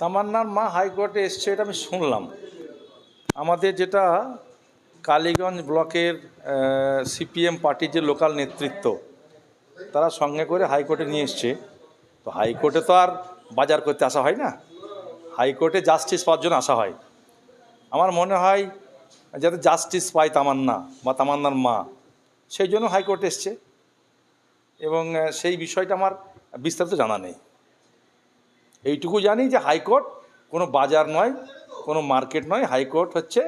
তামান্নার মা হাইকোর্টে এসছে এটা আমি শুনলাম। আমাদের যেটা কালীগঞ্জ ব্লকের সিপিএম পার্টির যে লোকাল নেতৃত্ব, তারা সঙ্গে করে হাইকোর্টে নিয়ে এসছে। তো হাইকোর্টে তো আর বাজার করতে আসা হয় না। হাইকোর্টে জাস্টিস পাওয়ার জন্য আসা হয়। আমার মনে হয় যাতে জাস্টিস পায় তামান্না বা তামান্নার মা, সেই জন্য হাইকোর্টে এসছে। এবং সেই বিষয়টা আমার বিস্তারিত জানা নেই। এইটুকু জানি যে হাইকোর্ট কোনো বাজার নয় কোনো মার্কেট নয়। হাইকোর্ট হচ্ছে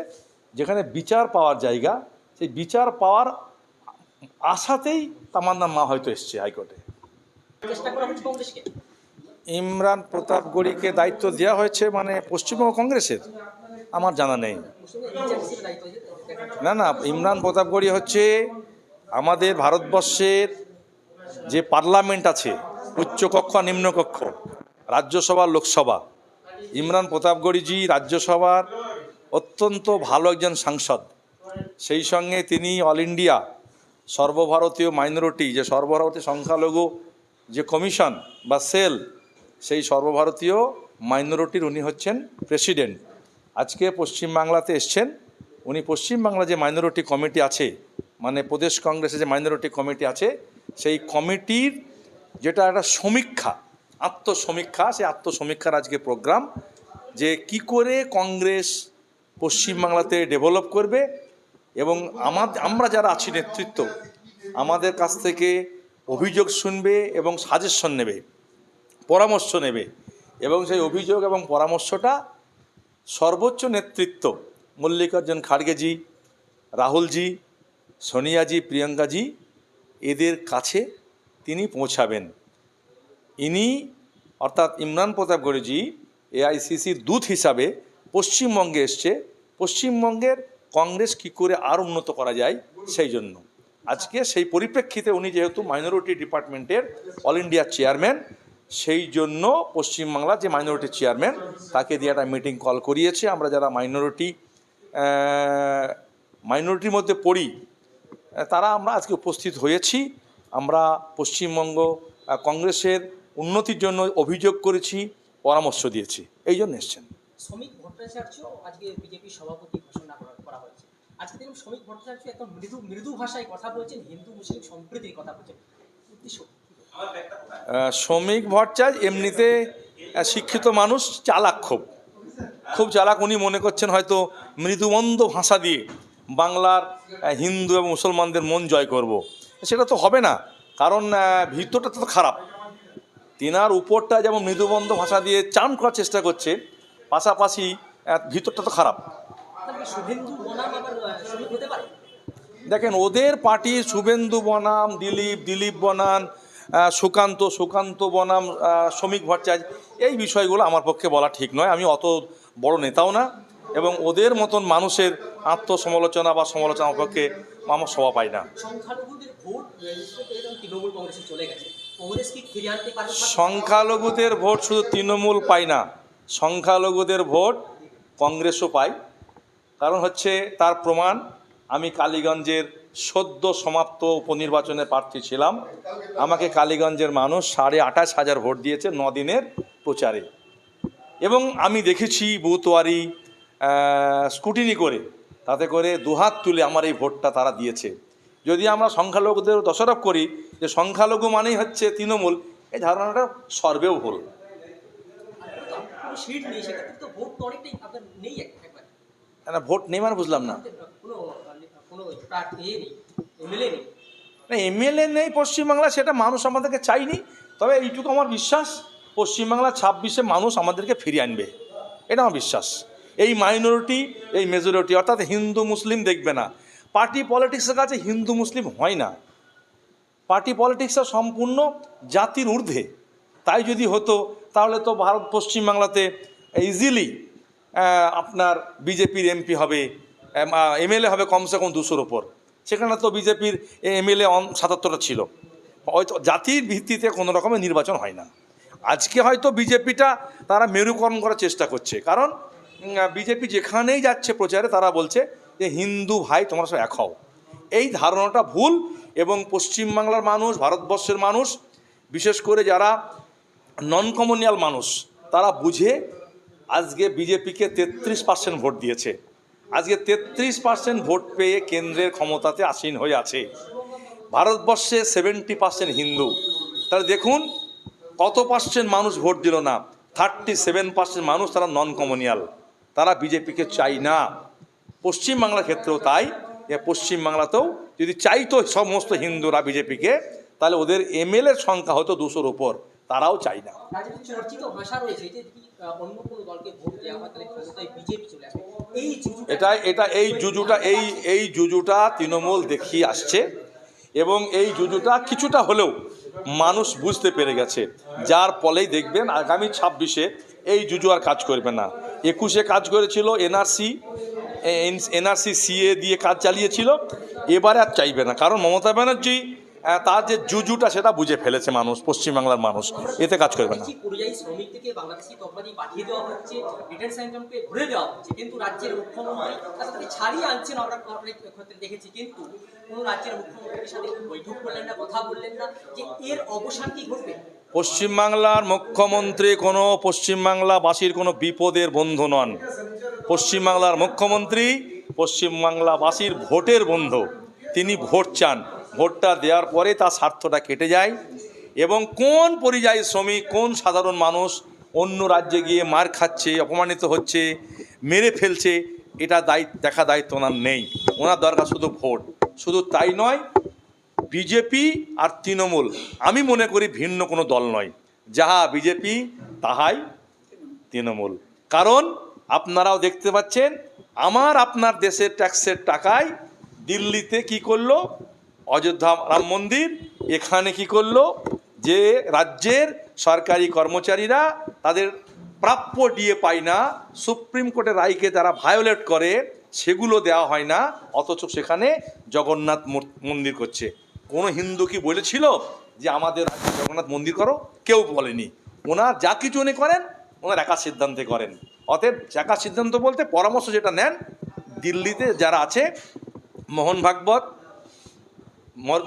যেখানে বিচার পাওয়ার জায়গা। সেই বিচার পাওয়ার আশাতেই তামান্নার মা হয়তো এসছে হাইকোর্টে। ইমরান প্রতাপ গড়িকে দায়িত্ব দেওয়া হয়েছে মানে পশ্চিমবঙ্গ কংগ্রেসের? আমার জানা নেই। না না ইমরান প্রতাপগড়ি হচ্ছে আমাদের ভারতবর্ষের যে পার্লামেন্ট আছে উচ্চকক্ষ নিম্নকক্ষ রাজ্যসভা, লোকসভা। ইমরান প্রতাপগড়িজি রাজ্যসভার অত্যন্ত ভালো একজন সাংসদ। সেই সঙ্গে তিনি অল ইন্ডিয়া, সর্বভারতীয় মাইনরিটি, যে সর্বভারতীয় সংখ্যালঘু যে কমিশন বা সেল, সেই সর্বভারতীয় মাইনরিটির উনি হচ্ছেন প্রেসিডেন্ট। আজকে পশ্চিমবাংলাতে এসছেন। উনি পশ্চিমবাংলা যে মাইনরিটি কমিটি আছে মানে প্রদেশ কংগ্রেসের যে মাইনরিটি কমিটি আছে, সেই কমিটির যেটা একটা সমীক্ষা আত্মসমীক্ষা সেই আত্মসমীক্ষার আজকে প্রোগ্রাম, যে কি করে কংগ্রেস পশ্চিমবাংলাতে ডেভেলপ করবে এবং আমার আমরা যারা আছি নেতৃত্ব, আমাদের কাছ থেকে অভিযোগ শুনবে এবং সাজেশন নেবে, পরামর্শ নেবে এবং সেই অভিযোগ এবং পরামর্শটা সর্বোচ্চ নেতৃত্ব মল্লিকার্জুন খাড়গেজি রাহুলজি সোনিয়াজি প্রিয়াঙ্কাজি এদের কাছে তিনি পৌঁছাবেন। ইনি, অর্থাৎ ইমরান প্রতাপ প্রতাপগড়িজি এআইসিসির দূত হিসাবে পশ্চিমবঙ্গে এসছে। পশ্চিমবঙ্গের কংগ্রেস কী করে আর উন্নত করা যায় সেই জন্য। আজকে সেই পরিপ্রেক্ষিতে উনি যেহেতু মাইনরিটি ডিপার্টমেন্টের অল ইন্ডিয়া চেয়ারম্যান সেই জন্য পশ্চিমবাংলার যে মাইনরিটি চেয়ারম্যান তাকে দিয়ে একটা মিটিং কল করিয়েছে। আমরা যারা মাইনরিটি মাইনরিটির মধ্যে পড়ি তারা আমরা আজকে উপস্থিত হয়েছি। আমরা পশ্চিমবঙ্গ কংগ্রেসের উন্নতির জন্য অভিযোগ করেছি পরামর্শ দিয়েছি। এই জন্য এসছেন। শ্রমিক ভট্টাচার্য আজকে বিজেপি সভাপতি ঘোষণা করা- হয়েছে। আজকে দেখুন শ্রমিক ভট্টাচার্য একদম মৃদু মৃদু ভাষায় কথা বলছেন হিন্দু মুসলিম সম্প্রীতির কথা বলছেন। শ্রমিক ভট্টাচার্য এমনিতে শিক্ষিত মানুষ চালাক খুব। খুব চালাক উনি মনে করছেন হয়তো মৃদুমন্দ ভাষা দিয়ে বাংলার হিন্দু এবং মুসলমানদের মন জয় করব। সেটা তো হবে না কারণ ভিতরটা তো খারাপ। তিনার উপরটা যেমন মৃদুবন্ধ ভাষা দিয়ে চান করার চেষ্টা করছে পাশাপাশি ভিতরটা তো খারাপ। দেখেন ওদের পার্টি শুভেন্দু বনাম দিলীপ দিলীপ বনাম সুকান্ত সুকান্ত বনাম শ্রমিক ভট্টাচার্য এই বিষয়গুলো আমার পক্ষে বলা ঠিক নয়। আমি অত বড় নেতাও না এবং ওদের মতন মানুষের আত্মসমালোচনা বা সমালোচনা পক্ষে আমার সভা পাই না। সংখ্যালঘুদের ভোট রেজিস্টার করে তখন তৃণমূল কংগ্রেসে চলে গেছে। সংখ্যালঘুদের ভোট শুধু তৃণমূল পায় না, সংখ্যালঘুদের ভোট কংগ্রেসও পায়। কারণ হচ্ছে তার প্রমাণ, আমি কালীগঞ্জের সদ্য সমাপ্ত উপনির্বাচনে প্রার্থী ছিলাম। আমাকে কালীগঞ্জের মানুষ সাড়ে আঠাশ হাজার ভোট দিয়েছে দিনের প্রচারে। এবং আমি দেখেছি বুথওয়ারি স্কুটিনি করে, তাতে করে দুহাত তুলে আমার এই ভোটটা তারা দিয়েছে। যদি আমরা সংখ্যালঘুদের দোষারোপ করি যে সংখ্যালঘু মানেই হচ্ছে তৃণমূল এই ধারণাটা সর্বেও ভুল। না ভোট নেই মানে বুঝলাম না। নেই না এমএলএ নেই পশ্চিমবাংলা সেটা মানুষ আমাদেরকে চাইনি। তবে এইটুকু আমার বিশ্বাস পশ্চিমবাংলা ছাব্বিশে মানুষ আমাদেরকে ফিরিয়ে আনবে। এটা আমার বিশ্বাস। এই মাইনরিটি এই মেজরিটি অর্থাৎ হিন্দু মুসলিম দেখবে না। পার্টি পলিটিক্সের কাছে হিন্দু মুসলিম হয় না। পার্টি পলিটিক্সটা সম্পূর্ণ জাতির ঊর্ধ্বে। তাই যদি হতো, তাহলে তো ভারত পশ্চিমবাংলাতে ইজিলি আপনার বিজেপির এমপি হবে এমএলএ হবে কমসে কম দুশোর ওপর। সেখানে তো বিজেপির এমএলএ অন সাতাত্তরটা ছিল। হয়তো জাতির ভিত্তিতে কোনো রকমের নির্বাচন হয় না। আজকে হয়তো বিজেপিটা তারা মেরুকরণ করার চেষ্টা করছে। কারণ বিজেপি যেখানেই যাচ্ছে প্রচারে, তারা বলছে যে হিন্দু ভাই তোমরা সব এক হও। এই ধারণাটা ভুল এবং পশ্চিমবাংলার মানুষ, ভারতবর্ষের মানুষ, বিশেষ করে যারা নন কমনিয়াল মানুষ, তারা বুঝে আজকে বিজেপিকে তেত্রিশ পার্সেন্ট ভোট দিয়েছে। আজকে তেত্রিশ পার্সেন্ট ভোট পেয়ে কেন্দ্রের ক্ষমতাতে আসীন হয়ে আছে। ভারতবর্ষে সেভেন্টি পার্সেন্ট হিন্দু। তাহলে দেখুন, কত পার্সেন্ট মানুষ ভোট দিল না? থার্টি সেভেন পার্সেন্ট মানুষ তারা নন কমনিয়াল তারা বিজেপিকে চাই না। পশ্চিমবাংলার ক্ষেত্রেও তাই। যে পশ্চিমবাংলাতেও যদি চাইতো সমস্ত হিন্দুরা বিজেপিকে তাহলে ওদের এমএলএর সংখ্যা হতো দুশোর উপর। তারাও চাই না। এটা এটা এই জুজুটা এই এই জুজুটা তৃণমূল দেখিয়ে আসছে এবং এই জুজুটা কিছুটা হলেও মানুষ বুঝতে পেরে গেছে। যার ফলেই দেখবেন আগামী ছাব্বিশে এই জুজু আর কাজ করবে না। একুশে কাজ করেছিল এনআরসি এনআরসি সিএ দিয়ে কাজ চালিয়েছিল। এবারে আর চাইবে না। কারণ মমতা ব্যানার্জি তার যে জুজুটা সেটা বুঝে ফেলেছে মানুষ পশ্চিমবাংলার মানুষ। এতে কাজ করবে না। পশ্চিমবাংলার মুখ্যমন্ত্রী কোনো পশ্চিমবাংলাবাসীর কোনো বিপদের বন্ধু নন। পশ্চিমবাংলার মুখ্যমন্ত্রী, পশ্চিমবাংলাবাসীর ভোটের বন্ধু। তিনি ভোট চান। ভোটটা দেওয়ার পরে তার স্বার্থটা কেটে যায় এবং কোন পরিযায়ী শ্রমিক, কোন সাধারণ মানুষ অন্য রাজ্যে গিয়ে মার খাচ্ছে, অপমানিত হচ্ছে, মেরে ফেলছে, এটা দায়িত্ব, দেখা দায়িত্ব ওনার নেই। ওনার দরকার শুধু ভোট। শুধু তাই নয়, বিজেপি আর তৃণমূল, আমি মনে করি ভিন্ন কোনো দল নয়। যাহা বিজেপি, তাহাই তৃণমূল। কারণ আপনারাও দেখতে পাচ্ছেন, আমার আপনার দেশের ট্যাক্সের টাকায় দিল্লিতে কি করল? অযোধ্যা রাম মন্দির, এখানে কি করল? যে রাজ্যের সরকারি কর্মচারীরা তাদের প্রাপ্য ডিএ পায় না, সুপ্রিম কোর্টের রায়কে তারা ভায়োলেট করে, সেগুলো দেওয়া হয় না, অথচ সেখানে জগন্নাথ মন্দির করছে। কোনো হিন্দু কি বলেছিল যে আমাদের রাজ্যে জগন্নাথ মন্দির করো? কেউ বলেনি। ওনার যা কিছু উনি করেন, ওনার একা সিদ্ধান্তে করেন। অতএব একা সিদ্ধান্ত বলতে পরামর্শ যেটা নেন, দিল্লিতে যারা আছে, মোহন ভাগবত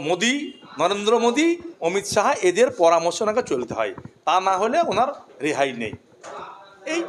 মোদি, নরেন্দ্র মোদি, অমিত শাহ, এদের পরামর্শ নাকি চলতে হয়। তা না হলে ওনার রেহাই নেই। এই